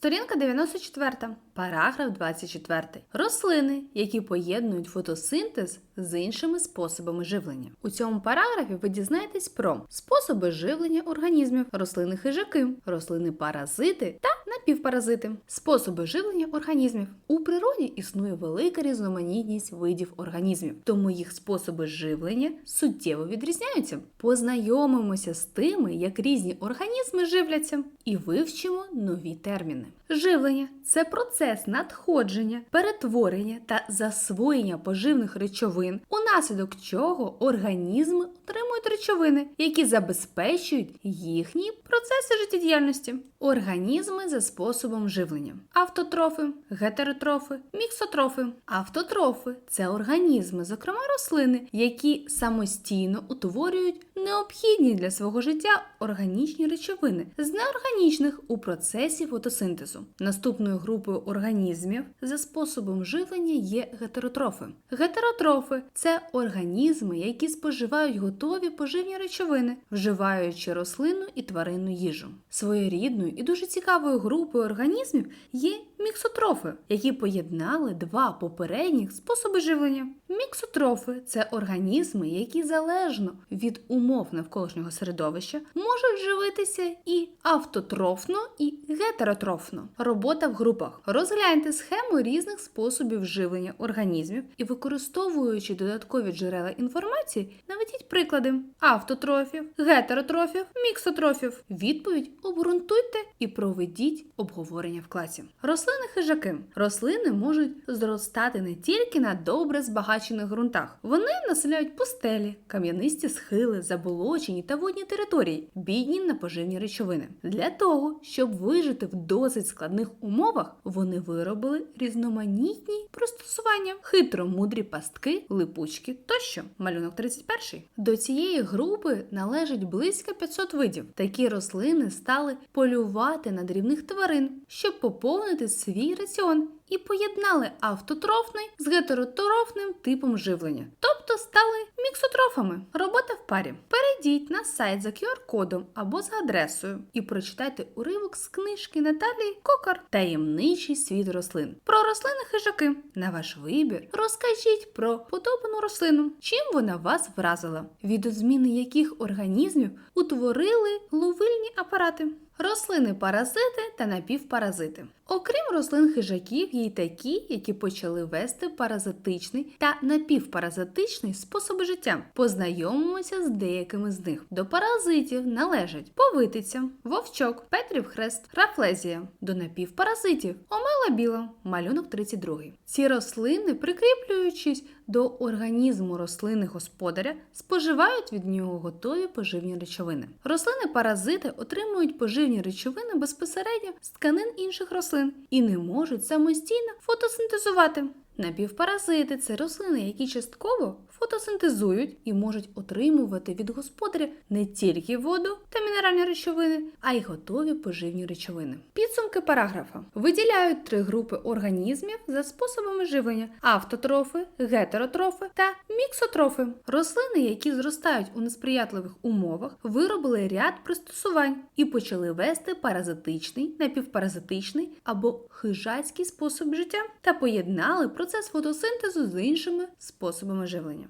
Сторінка 94, параграф 24. Рослини, які поєднують фотосинтез з іншими способами живлення. У цьому параграфі ви дізнаєтесь про способи живлення організмів, рослини хижаки, рослини паразити та напівпаразити, способи живлення організмів. У природі існує велика різноманітність видів організмів, тому їх способи живлення суттєво відрізняються. Познайомимося з тими, як різні організми живляться, і вивчимо нові терміни. Живлення це процес надходження, перетворення та засвоєння поживних речовин, унаслідок чого організми отримують речовини, які забезпечують їхні процеси життєдіяльності. Організми за способом живлення: автотрофи, гетеротрофи, міксотрофи. Автотрофи це організми, зокрема рослини, які самостійно утворюють необхідні для свого життя органічні речовини з неорганічних у процесі фотосинтезу. Наступною групою організмів за способом живлення є гетеротрофи. Гетеротрофи це організми, які споживають готові поживні речовини, вживаючи рослинну і тваринну їжу. Своєрідною і дуже цікавою групою організмів є міксотрофи, які поєднали два попередніх способи живлення. Міксотрофи це організми, які залежно від умов навколишнього середовища можуть живитися і автотрофно, і гетеротрофно. Робота в групах. Розгляньте схему різних способів живлення організмів і використовуючи додаткові джерела інформації, наведіть приклади автотрофів, гетеротрофів, міксотрофів. Відповідь обґрунтуйте і проведіть обговорення в класі. Рослини хижаки. Рослини можуть зростати не тільки на добре збагачених ґрунтах. Вони населяють пустелі, кам'янисті схили, заболочені та водні території, бідні на поживні речовини. Для того, щоб вижити в досить складних умовах, вони виробили різноманітні пристосування, хитромудрі пастки, липучки тощо. Малюнок 31. До цієї групи належить близько 500 видів. Такі рослини стали полювати на дрібних тварин, щоб поповнити свій раціон. І поєднали автотрофний з гетеротрофним типом живлення, тобто стали міксотрофами. Робота в парі. Перейдіть на сайт за QR-кодом або за адресою і прочитайте уривок з книжки Наталії Кокар Таємничий світ рослин. Про рослини хижаки. На ваш вибір розкажіть про подобану рослину, чим вона вас вразила, відозміни яких організмів утворили ловильні апарати. Рослини паразити та напівпаразити. Окрім рослин хижаків, є й такі, які почали вести паразитичний та напівпаразитичний способи життя. Познайомимося з деякими з них. До паразитів належать повитиця, вовчок, Петрів хрест, рафлезія. До напівпаразитів омела біла, малюнок 32. Ці рослини, прикріплюючись до організму рослини господаря, споживають від нього готові поживні речовини. Рослини-паразити отримують поживні речовини безпосередньо з тканин інших рослин і не можуть самостійно фотосинтезувати. Напівпаразити це рослини, які частково фотосинтезують і можуть отримувати від господаря не тільки воду та мінеральні речовини, а й готові поживні речовини. Підсумки параграфа виділяють три групи організмів за способами живлення: автотрофи, гетеротрофи та міксотрофи. Рослини, які зростають у несприятливих умовах, виробили ряд пристосувань і почали вести паразитичний, напівпаразитичний або хижацький спосіб життя та поєднали процес фотосинтезу з іншими способами живлення.